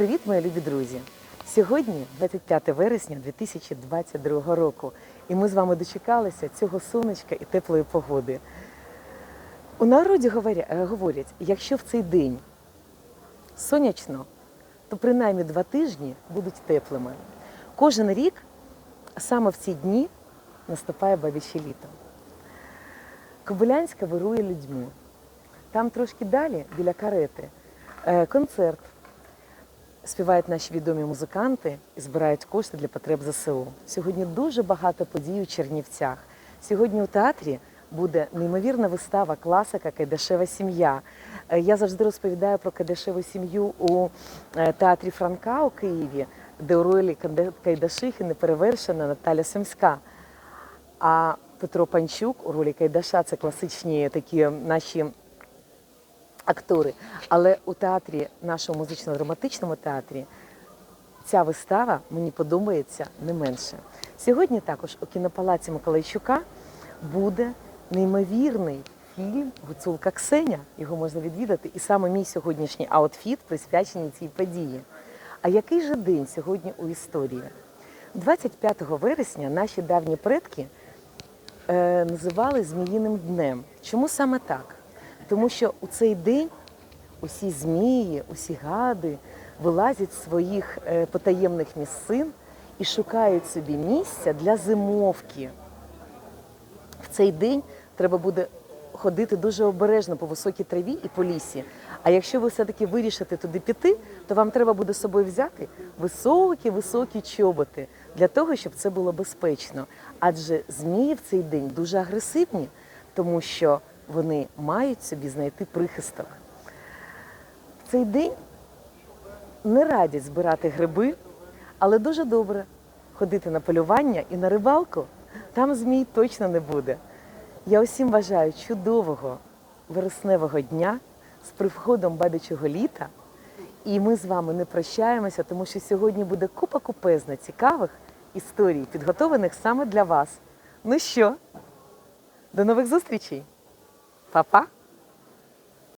Привіт, мої любі друзі! Сьогодні 25 вересня 2022 року, і ми з вами дочекалися цього сонечка і теплої погоди. У народі е, говорять, якщо в цей день сонячно, то принаймні два тижні будуть теплими. Кожен рік саме в ці дні наступає бабіче літо. Кобилянська вирує людьми. Там трошки далі, біля карети, е, концерт. Співають наші відомі музиканти і збирають кошти для потреб ЗСУ. Сьогодні дуже багато подій у Чернівцях. Сьогодні у театрі буде неймовірна вистава класика Кайдашева сім'я. Е, Я завжди розповідаю про Кайдашеву сім'ю у е, театрі Франка у Києві, де у ролі Кайдашихи неперевершена Наталя Семська. А Петро Панчук у ролі Кайдаша це класичні такі наші актори. Але у театрі, нашому музично-драматичному театрі, ця вистава мені подобається не менше. Сьогодні також у кінопалаці Миколайчука буде неймовірний фільм Гуцулка Ксеня. Його можна відвідати. І саме мій сьогоднішній аутфіт присвячений цій події. А який же день сьогодні у історії? 25 вересня наші давні предки е, називали Зміїним днем. Чому саме так? Тому що у цей день усі змії, усі гади вилазять з своїх е, потаємних місцин і шукають собі місця для зимовки. В цей день треба буде ходити дуже обережно по високій траві і по лісі. А якщо ви все-таки вирішите туди піти, то вам треба буде з собою взяти високі-високі чоботи для того, щоб це було безпечно. Адже змії в цей день дуже агресивні, тому що вони мають собі знайти прихисток. В цей день не радять збирати гриби, але дуже добре ходити на полювання і на рибалку. Там змій точно не буде. Я усім бажаю чудового вересневого дня з приходом бабічого літа. І ми з вами не прощаємося, тому що сьогодні буде купа купезна цікавих історій, підготованих саме для вас. Ну що, до нових зустрічей! 爸爸。